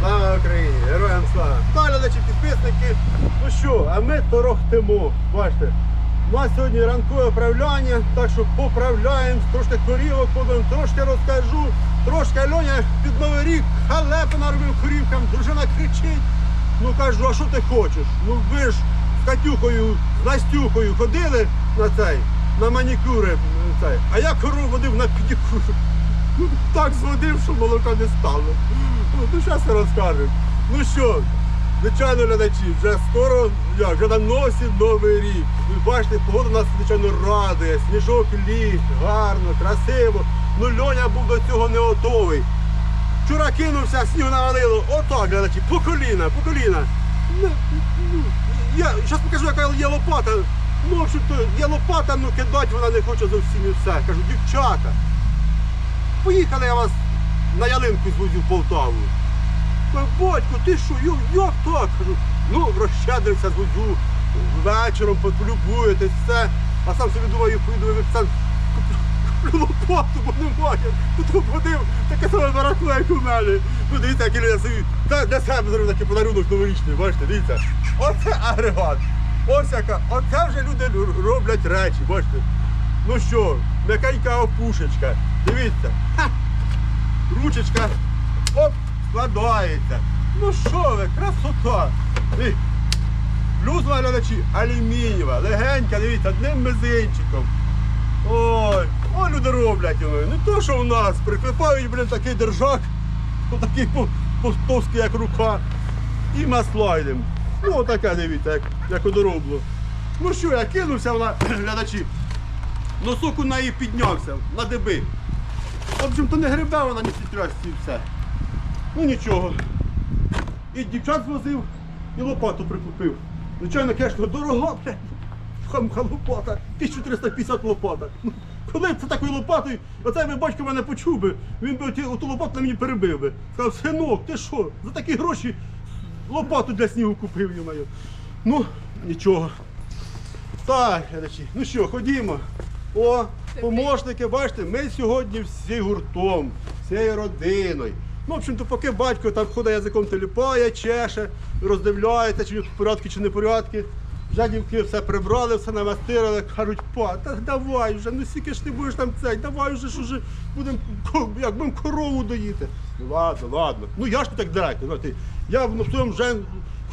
Слава Україні! Героям слава! Та, глядачі, підписники. Ну що, а ми торохтимо. Бачите, у нас сьогодні ранкове управляння, так що поправляємо, трошки корівок подам, трошки розкажу, трошки Альоня під Новий рік халепи наробив корівкам, дружина кричить. Ну кажу, а що ти хочеш? Ну ви ж з Катюхою, з Настюхою ходили на цей, на манікюри. Цей. А я корову водив на педикюр. Ну, так зводив, що молока не стало. Ну, зараз розкажемо. Ну що, звичайно, глядачі, вже скоро, як, вже на носі новий рік. Ви бачите, погода нас, звичайно, радує. Сніжок ліг, гарно, красиво. Ну Льоня був до цього не готовий. Вчора кинувся, снігу навалило. Отак, глядачі, по коліна, по коліна. Ну, ну, Я зараз покажу, яка є лопата. Ну, в общем-то, є лопата, ну кидати вона не хоче зовсім і все. Кажу, дівчата. Поїхали я вас на ялинку звозю в Полтаву. Батько, ти що, як, як так? Кажу, ну розщедрився, звозю, вечором полюбуєтесь, все. А сам собі думаю, поїду в куплю лопату, бо немає. Тут ходив, таке саме барахло, як у мене. Ну дивіться, який я собі та для себе зробив такий подарунок новорічний, бачите, дивіться. Оце агрегат. Ось яка, оце вже люди роблять речі, бачите. Ну що, м'якенька опушечка. Дивіться. Ручечка. Оп, складається. Ну що ви, красота. Плюс глядачі алюмінієва, легенька, дивіться, одним мизинчиком. Ой, о, люди роблять. Не то, що в нас. Приклепають, блін, такий держак, отакий по- по- як рука. І маслайдем. Ну, отаке, дивіться, як, як одоробло. Ну що, я кинувся вона, глядачі. Носок у неї піднявся на деби. В общем, то не грибе вона ні трясці і все. Ну нічого. І дівчат звозив, і лопату прикупив. Звичайно, звісно, дорога, блядь. Хамха лопата, 1350 лопата. Ну, коли це такою лопатою, оцей би батько мене почув би, він би оті- оту лопату на мені перебив би. Сказав, синок, ти що, за такі гроші лопату для снігу купив, йомаю. Ну, нічого. Так, глядачі, ну що, ходімо. О, помощники, бачите, ми сьогодні всі гуртом, всією родиною. Ну, в общем-то, поки батько там ходить язиком теліпає, чеше, роздивляється, чи в порядку, чи не в порядку. Вже дівки все прибрали, все намастирили, кажуть, па, та давай вже, ну скільки ж ти будеш там цей, давай вже ж уже будемо як будемо корову доїти. Ну ладно, ладно. Ну я ж не так директор. ну. Я в своєму жен...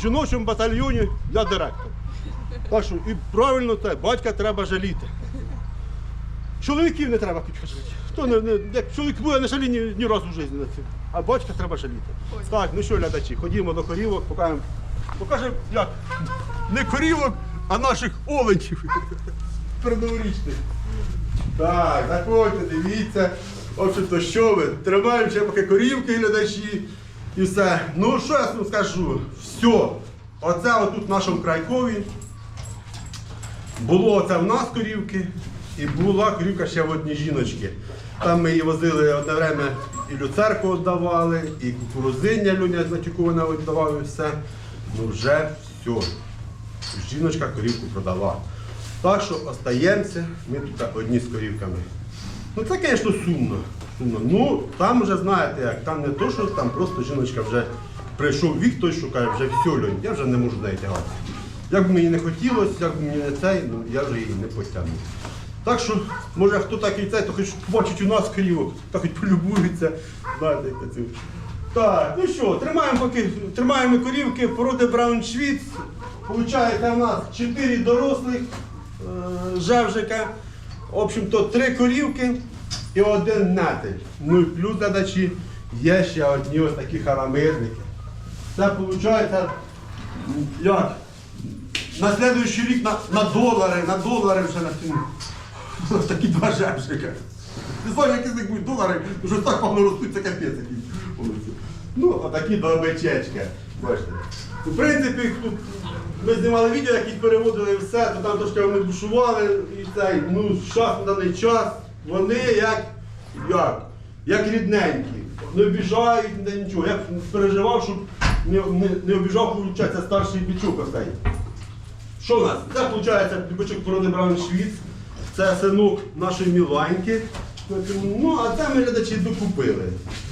жіночому батальйоні, я директор. Так що і правильно те, батька треба жаліти. Чоловіків не треба підкажати. Хто не, не, як чоловік буде не жаліє ні, ні разу в житті на цьому. А батька треба жаліти. Так, ну що, глядачі, ходімо до корівок, покажемо, покажемо, як не корівок, а наших оленів. Передноворічних. Так, заходьте, дивіться. В общем-то, що ви? Тримаємо ще поки корівки, глядачі. І все. Ну, що я вам скажу? Все. Оце отут в нашому крайкові. Було оце в нас корівки, і була корівка ще в одній жіночки. Там ми її возили одне время і люцерку віддавали, і кукурузиння люня натюкована віддавали, і все. Ну вже все. Жіночка корівку продала. Так що остаємося, ми тут одні з корівками. Ну це, звісно, сумно. сумно. Ну, там вже знаєте як, там не то, що там просто жіночка вже прийшов вік, той шукає, вже все, льонь, я вже не можу неї. Як би мені не хотілося, як би мені не цей, ну я вже її не потягну. Так що, може хто так і цей, то хоч побачить у нас корівок, та хоч полюбується. Знаєте, як це. Так, ну що, тримаємо поки тримаємо корівки породи Брауншвіц. Получається в нас 4 дорослих е, жевжика. В общем-то, три корівки і один нетель. Ну і плюс глядачі є ще одні ось такі харамирники. Це виходить, як? На следующий рік на, на долари, на долари вже на цьому. Ось такі два жевжика. Ти знаєш, які з них будуть долари, ну, що так певно ростуть, це капець якийсь. Ну, отакі добичечки. Бачите. В принципі, ми знімали відео, які переводили все, то там трошки вони бушували і цей, ну, час на даний час, вони як, як, як рідненькі. Не обіжають, ніде нічого. Я переживав, щоб не, не, не обіжав, виходить, старший бічук оцей. Що у нас? Це виходить бічок породи Брауншвіц. Це синок нашої Міланьки. Ну, а ми глядачі докупили.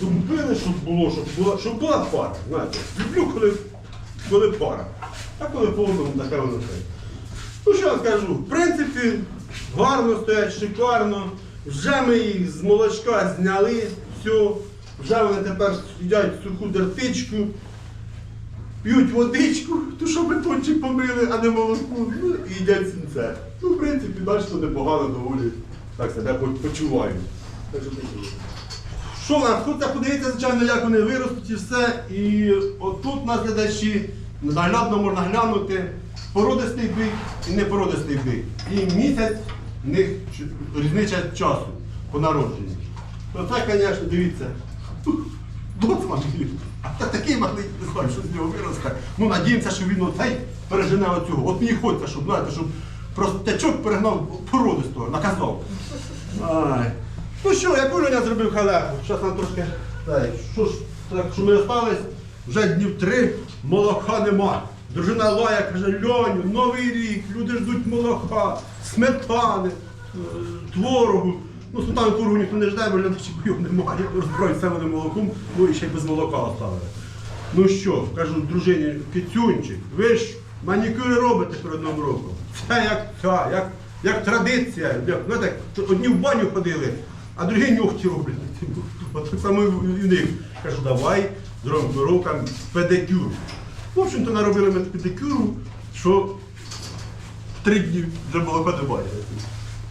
Докупили, щоб було, щоб була, щоб була пара. Знаєте, люблю, коли, коли пара. А коли по одному, таке воно все. Ну що я скажу, в принципі, гарно стоять, шикарно. Вже ми їх з молочка зняли, все. Вже вони тепер їдять суху дертичку, п'ють водичку, ту що бетончик помили, а не молоко, ну, і їдять сінце. Ну, в принципі, бачите, непогано доволі так себе по- почувають. Що в нас? Хочеться подивитися, звичайно, як вони виростуть і все. І отут нас глядачі наглядно можна глянути породистий бик і непородистий бик. І місяць в них різниця часу по народженню. То це, звісно, дивіться. Доцман, та такий малий, не знаю, що з нього виросте. Ну, надіємося, що він оцей пережене оцього. От мені хочеться, щоб, знаєте, щоб просто тячок перегнав породистого, наказав. Ай. Ну що, яку ж я зробив халепу? Зараз нам трошки. Так, що ж, так, що ми остались, вже днів три, молока нема. Дружина лая каже, Льоню, новий рік, люди ждуть молока, сметани, е, творогу. Ну, сметану творогу ніхто не жде, бо глядачі його немає. Розброють все вони молоком, ну і ще й без молока оставили. Ну що, кажу дружині, кицюнчик, ви ж манікюри робите перед Новим роком. Це як ця, як, як традиція. Знаєте, як одні в баню ходили, а другі нюхті роблять. От так само і в них. Кажу, давай зробимо рокам педикюр. В общем-то, наробили ми педикюру, що три дні вже молока немає.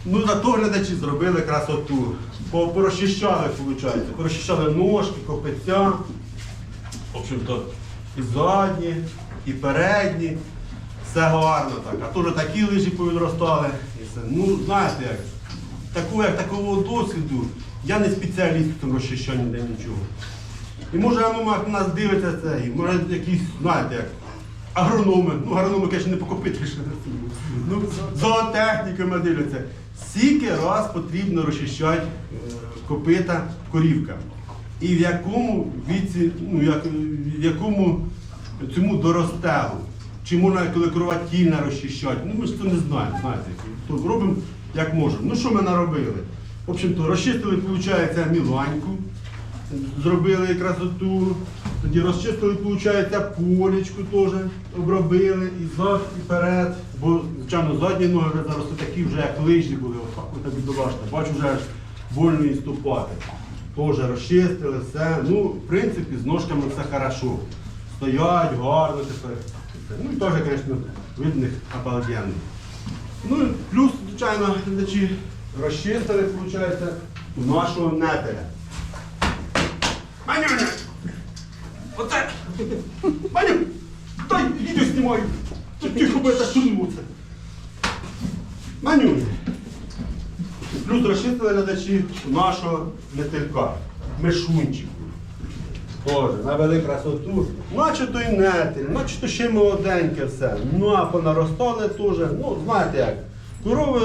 Ну, зато глядачі зробили красоту. По- Порозчищали, виходить. Порозчищали ножки, копиця. В общем-то, і задні, і передні. Все гарно так. А теж такі лижі повідростали. І все. Ну, знаєте як, такого, як такого досвіду, я не спеціаліст в тому розчищанні де нічого. І може ну, як нас дивиться це, і може якісь, знаєте, як агрономи, ну агрономи, звісно, не покопити ще. Ну, зоотехніками дивляться. Скільки раз потрібно розчищати е, копита корівка. І в якому віці, ну, як, в якому цьому доростелу. Чи можна, коли корова тільна розчищати? Ну ми ж це не знаємо, знаєте. То робимо як можемо. Ну що ми наробили? В общем-то, розчистили, виходить, міланьку, зробили красоту, тоді розчистили, виходить, полічку теж обробили, і зад, і перед. Бо, звичайно, задні ноги вже зараз такі вже як лижі були, отак от бідолашно. Бачу, вже аж больно ступати. Теж розчистили, все. Ну, в принципі, з ножками все хорошо. Стоять, гарно тепер. Ну і теж, звісно, видних обалденних. Ну, плюс, звичайно, глядачі розчистили, виходить, у нашого нетеля. Манюня! Оце! Маню! Дай відео знімаю! Тихо буде так турнуться. Манюня! Плюс розчистили глядачі нашого метелька, мешунчику. Тоже, навели красоту. Наче то й нетель, наче то ще молоденьке все. Ну а понаростали теж. Ну, знаєте як, корови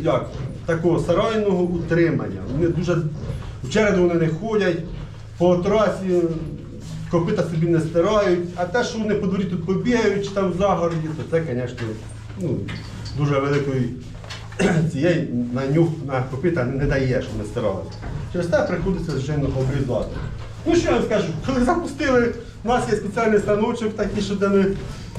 як, такого сарайного утримання. Вони дуже череду вони не ходять, по трасі копита собі не стирають, а те, що вони по дворі тут побігають чи там в загороді, то це, звісно, ну, дуже великої цієї на нюх на копита не дає, щоб не стиралися. Через те приходиться, звичайно, обрізати. Ну що я вам скажу, коли запустили, у нас є спеціальний станочок такий, що де ми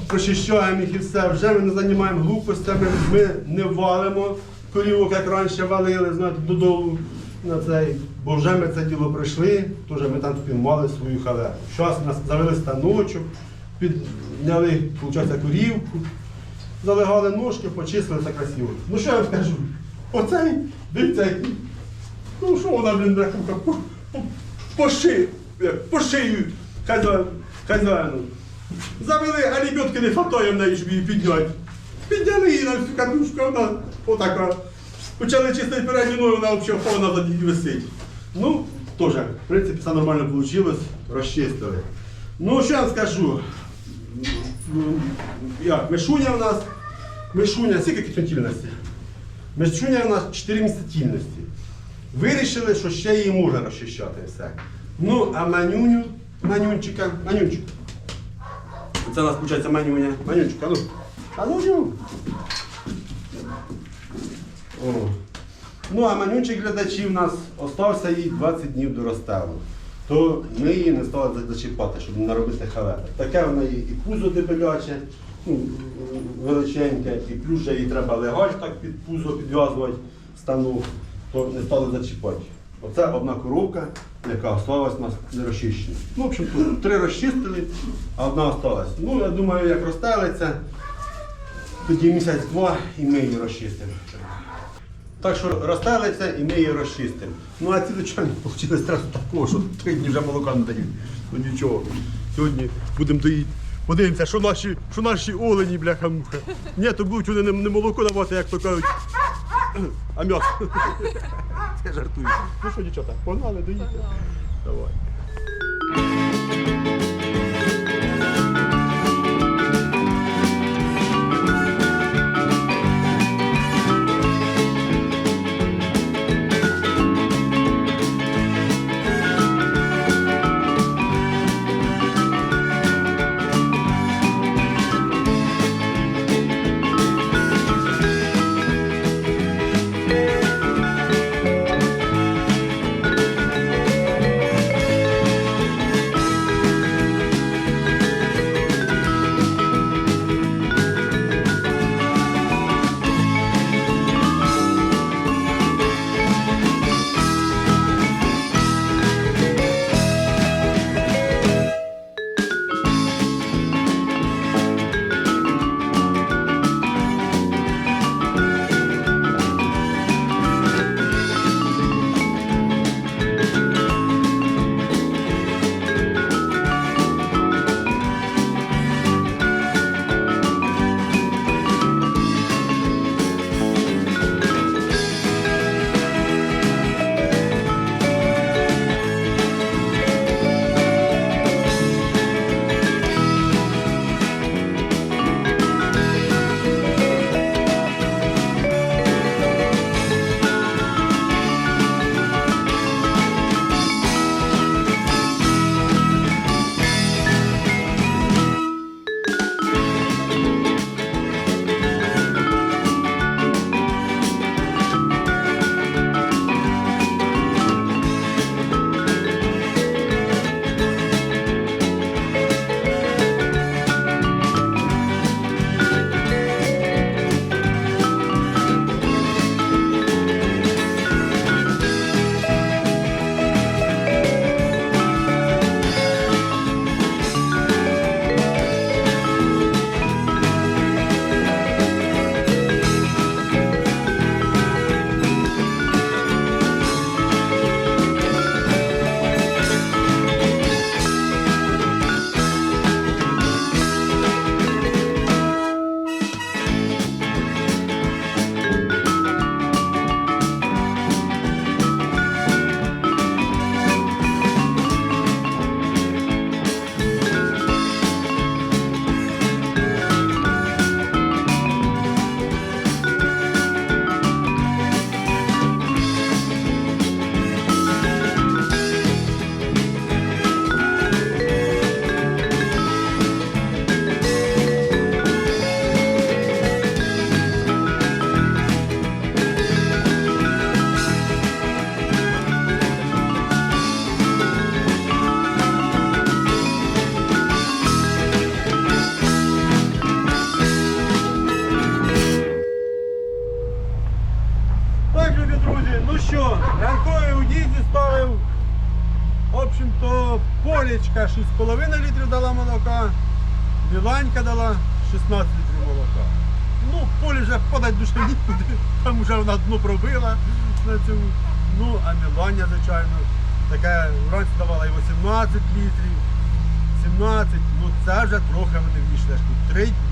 прочищаємо їх і все, вже ми не займаємо глупостями, ми не валимо корівок, як раніше валили, знаєте, додолу на цей. Бо вже ми це діло пройшли, теж ми там спіймали свою халепу. Зараз нас завели станочок, підняли, виходить, корівку, залегали ножки, почистили це красиво. Ну що я вам скажу? Оцей, дивіться. Ну що вона, блін, рахунка, по, по, по шию, по шию хазяїн, хазяїну. Завели, а лебедки не в неї, її підняти. Підняли її на всю катушку, вона отака. Почали чистити передню ногу, вона взагалі назад і висить. Ну, теж, в принципі, все нормально вийшло, розчистили. Ну, що я вам скажу? Як, мишуня в нас, мишуня, скільки кітотільності? Мишуня в нас 4 місяцільності. Вирішили, що ще її можна розчищати все. Ну, а манюню, манюнчика, манюнчик. Це у нас виходить манюня. Манюнчик, а ну. А ну. О. Ну, а манючик глядачів у нас остався їй 20 днів до розстелу. То ми її не стали зачіпати, щоб не наробити халепи. Таке в неї і пузо дебеляче, ну, величеньке, і плюс ще їй треба легаль так під пузо підв'язувати стану, то не стали зачіпати. Оце одна коровка, яка осталась у нас не розчищена. Ну, в общем, тут три розчистили, а одна осталась. Ну, я думаю, як розстелиться, тоді місяць-два і ми її розчистимо. Так що розстелиться і ми її розчистимо. Ну а ці звичайно вийшли страшно такого, що три дні вже молока не дають. Ну нічого. Сьогодні будемо доїти. Подивимося, що наші, що наші олені, бляха-муха. Ні, то будуть вони не, не молоко давати, як то кажуть, а м'ясо. Це жартую. Ну що, дівчата, погнали, доїдьте. Давай.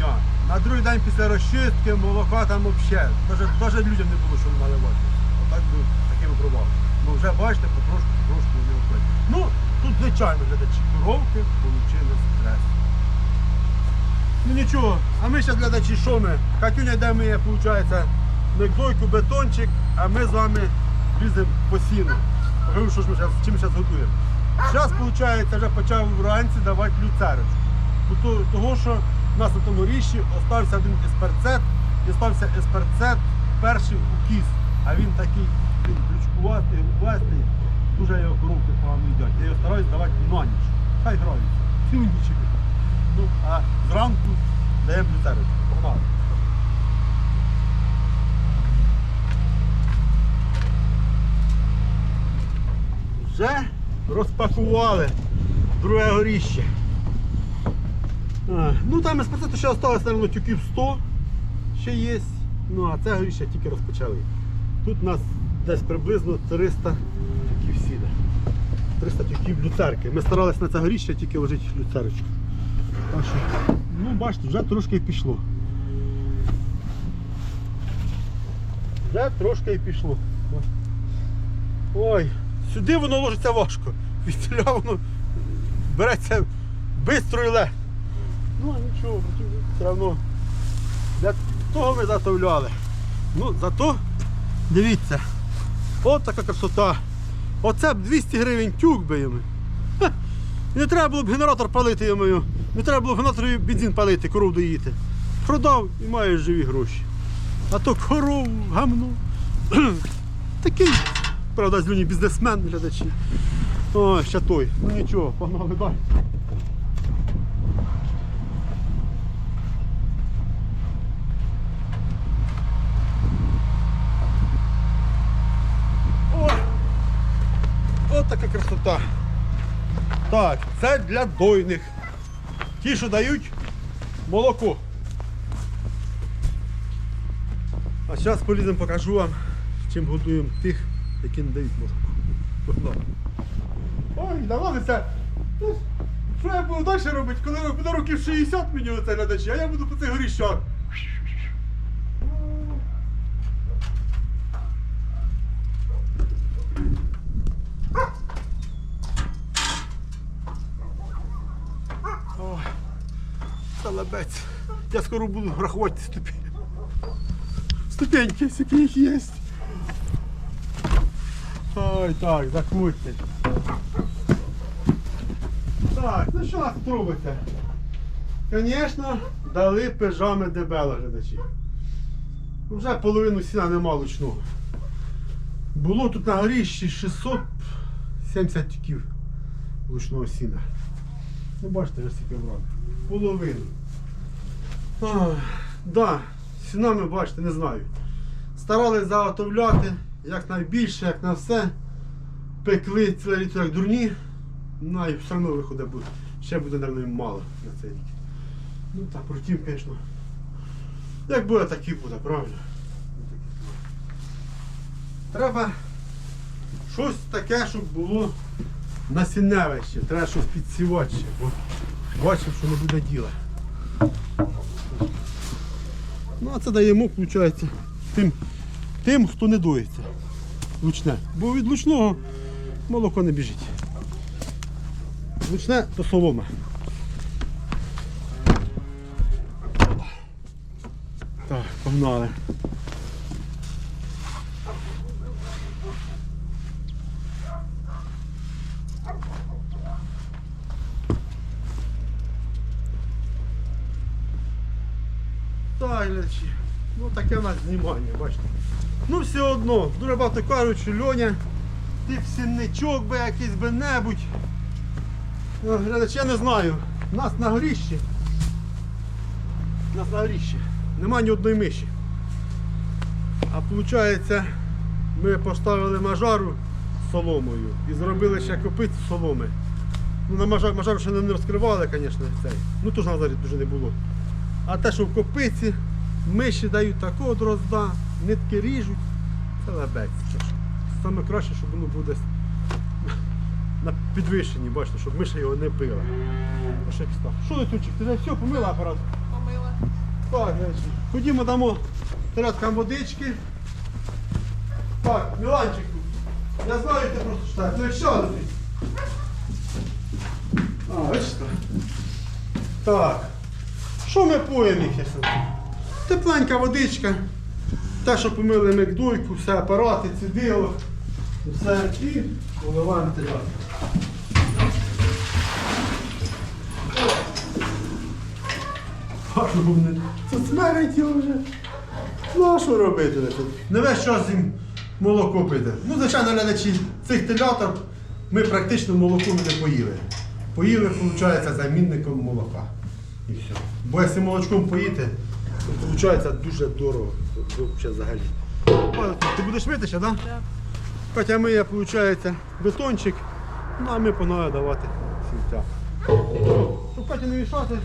Дня. На другий день після розчистки молока там взагалі, навіть людям не було що наливати. Отак був такими пробами. Ну вже бачите, потрошку, потрошку вони виходять. Ну, тут звичайно глядачі коровки отримали стрес. Ну нічого, а ми зараз глядачі, що ми? Катюня йде миє, виходить, мигдойку, бетончик, а ми з вами ліземо по сіну. Покажу, що ж ми щас, чим зараз готуємо. Зараз, виходить, вже почав вранці давати люцерочку. Того, що в нас на тому ріші остався один есперцет, і остався есперцет перший у кіс. А він такий вести, вести, дуже його коровки погано їдять. Я його стараюсь давати на ніч. Хай граються. Всю ніч. Ну, а зранку даємо люцерочку. Погнали. Вже розпакували друге горіще. Ну там із проценту ще осталось, мабуть, тюків 100 ще є. Ну а це горіще тільки розпочали. Тут у нас десь приблизно 300 тюків сіда. 300 тюків люцерки. Ми старалися на це горіще тільки ложити люцерочку. Так що, ну бачите, вже трошки і пішло. Вже трошки і пішло. Ой, сюди воно ложиться важко. Відстріля воно береться швидко і легко. Ну а нічого, все одно. Для того ми заготовляли. Ну, зато дивіться, от така красота. Оце б 200 гривень тюк би йому. Не треба було б генератор палити йому. Не треба було б генераторі бензин палити, коров доїти. Продав і маєш живі гроші. А то коров, гамно. Такий, правда, злюні бізнесмен глядачі. О, ще той. Ну нічого, погнали далі. О! От така красота. Так, це для дойних. Ті, що дають молоко. А зараз поліземо покажу вам, чим годуємо тих, які не дають молоко. Ой, давно це. Що я буду далі робити, коли буде років 60 мені оце глядачі, а я буду по цих горіщах. Ой, Я скоро буду рахувати ступені. Ступеньки, які їх є. Ой, так, закрутьте. Так, ну що нас тут? Звісно, дали пижами дебела глядачі. Вже половину сіна нема лучного. Було тут на горіщі 670 тюків лучного сіна. Ну бачите, ось скільки брали. Половину. Так, да, фінами бачите, не знаю. Старались заготовляти як найбільше, як на все. Пекли ціле літо як дурні. Ну і все одно виходить буде. Ще буде, мабуть, мало на цей рік. Ну так, втім, звісно. Як буде, так і буде, правильно? Ну. Треба щось таке, щоб було насінневе ще. Треба щось підсівати бо бачимо, що не буде діла. Ну а це даємо, виходить, тим, тим, хто не доїться. Лучне. Бо від лучного молоко не біжить. Лучне то солома. Так, погнали. Так, глядачі. Таке в нас знімання, бачите. Ну все одно, дуже багато кажуть, що Льоня, ти б сінничок би якийсь би небудь. Ну, я не знаю. У нас на горіщі. У нас на горіщі. Нема ні одної миші. А виходить, ми поставили мажару з соломою і зробили ще копицю соломи. Ну, на мажар, мажару ще не розкривали, звісно, цей. Ну теж на дуже не було. А те, що в копиці, миші дають такого дрозда, нитки ріжуть, це лебець. Саме краще, щоб воно буде на підвищенні, бачите, щоб миша його не пила. Так. Що ти тучик? Ти все помила апарат? Помила. Так, значить. Ходімо дамо тряткам водички. Так, Міланчику, я знаю, ти просто читаєш. Ну що ти? А, ось що. Так. Що ми поїмо їх? Тепленька водичка. Те, що помили мекдуйку, все апарати, цідило. Все і. Гарно буде. Це смерить вже. Ну а що робити? Не весь час їм молоко пити. Ну, звичайно, глядачі, цих теляток ми практично молоком не поїли. Поїли, виходить, замінником молока. І все. Бо якщо молочком поїти, то виходить дуже дорого. Взагалі, взагалі. Ти будеш мити ще, так? Да? Так. Катя миє, виходить, бетончик, ну а ми панове давати сільця. Щоб Катя не мішати,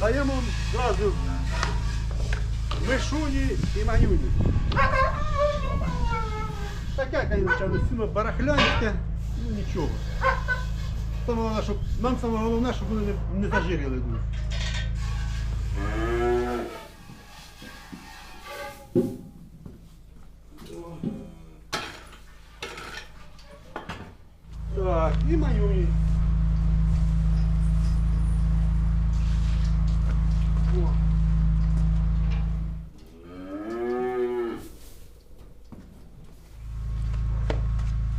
даємо зразу мишуні і манюні. Таке, звісно, сильно барахлянське, ну нічого. Саме головне, щоб, нам саме головне, щоб вони не, не зажиріли дуже. Так, і манюні. О.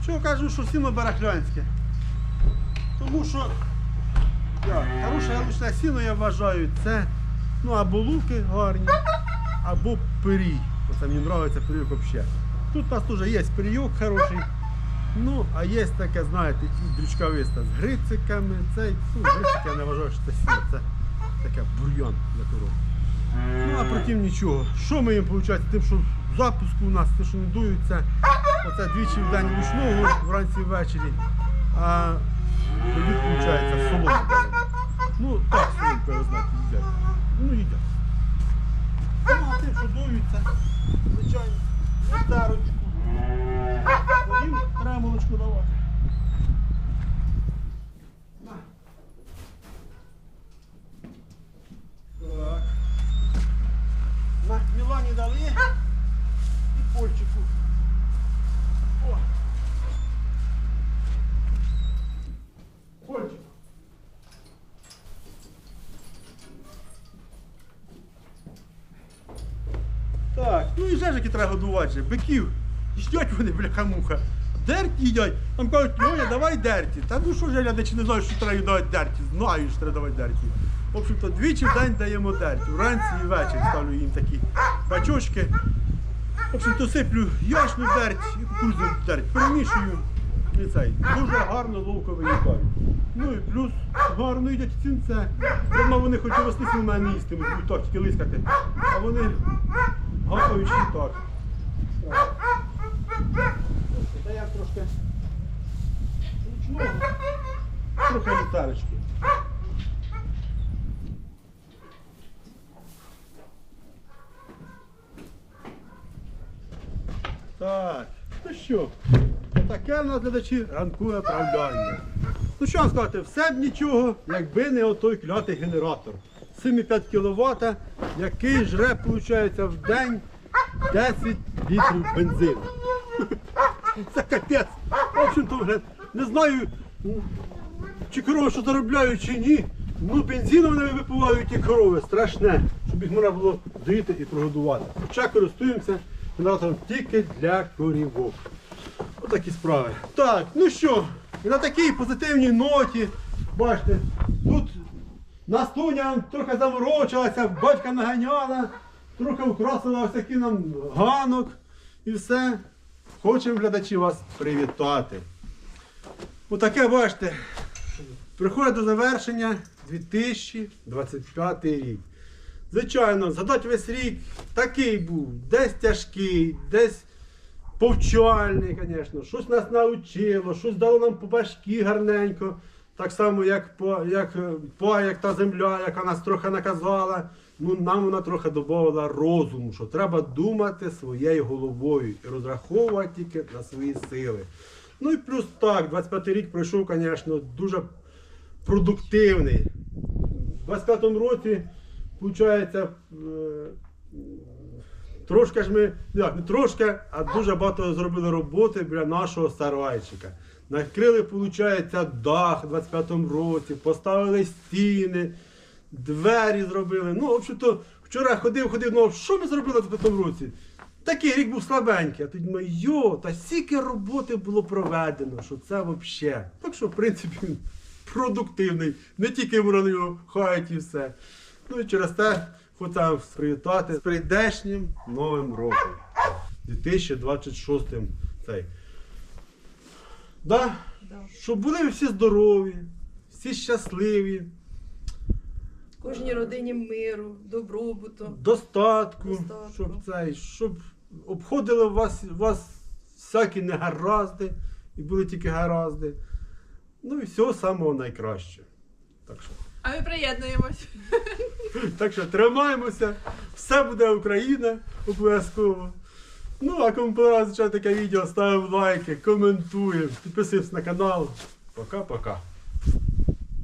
Чого кажу, що сіно барахлянське? Тому що як, хороше галушне сіно, я вважаю, це ну, або луки гарні, або пирій. Оце мені подобається пиріг взагалі. Тут у нас теж є пирійок хороший. Ну, а є таке, знаєте, і дрючковиста з грициками. Цей, ну, грицики я не вважаю, що це сіно, це таке бур'ян для коров. Ну, а протім нічого. Що ми їм виходить? Тим, що запуску у нас те, що не дуються, оце двічі в день ручного, вранці ввечері. А обід, виходить, солома. Ну, так, соломку, ви знаєте, їдять. Ну, їдять. Ну, а тим, що дуються, звичайно, нектарочку. Молочко давати. На. Так. На Мілані дали і польчику. О. Польчик. Так, ну і жежики треба годувати же, биків. Їдять вони, бляха-муха. Дерть їдять. Там кажуть, Льоня, давай дерті. Та ну що ж я глядачі не знаю, що треба давати дерті. Знаю, що треба давати дерті. В общем-то, двічі в день даємо дерті. Вранці і ввечері ставлю їм такі бачочки. В общем-то, сиплю яшну дерть і кукурудзу дерть. Перемішую. І цей. Дуже гарно ловко виїдають. Ну і плюс гарно їдять цінце. Дома вони хоч і весники в мене не їстимуть, будуть так тільки лискати. А вони гапають і так. Та трошки ручного, літарочки. Так, ну що, таке в нас глядачі ранкове правляння. Ну що сказати, все б нічого, якби не отой клятий генератор. 7,5 кВт, який жре, виходить, в день 10 літрів бензину. Це капець. В общем-то, вже не знаю, чи корови що заробляють, чи ні. Ну, бензину вони випивають ті корови, страшне, щоб їх можна було доїти і прогодувати. Хоча користуємося генератором тільки для корівок. Отакі справи. Так, ну що, на такій позитивній ноті, бачите, тут Настуня трохи заморочилася, батька наганяла, трохи украсила ось такий нам ганок і все. Хочемо глядачі вас привітати. Отаке, бачите, приходить до завершення 2025 рік. Звичайно, згадати весь рік такий був, десь тяжкий, десь повчальний, звісно. Щось нас навчило, щось дало нам по башки гарненько. Так само, як по, як, е, по, як та земля, яка нас трохи наказала. Ну, нам вона трохи додавала розуму, що треба думати своєю головою і розраховувати тільки на свої сили. Ну і плюс так, 25 рік пройшов, звісно, дуже продуктивний. У 25-му році, виходить, е, Трошки ж ми, як не трошки, а дуже багато зробили роботи біля нашого сарайчика. Накрили, виходить, дах у 25-му році, поставили стіни, двері зробили. Ну, в общем-то, вчора ходив, ходив, ну що ми зробили в 25-му році? Такий рік був слабенький, а тоді думаю, йо, та стільки роботи було проведено, що це взагалі. Так що, в принципі, він продуктивний, не тільки в його хають і все. Ну і через те хочемо привітати з прийдешнім Новим роком. 2026 цей. Да? Да. Щоб були всі здорові, всі щасливі, Кожній родині миру, добробуту. достатку, Достатку. щоб цей, щоб обходили вас, вас всякі негаразди і були тільки гаразди. Ну і всього самого найкращого. Так що, А ми приєднуємось. так що тримаємося, все буде Україна обов'язково. Ну, а кому подобається таке відео, ставимо лайки, коментуємо, підписуємось на канал. Пока-пока.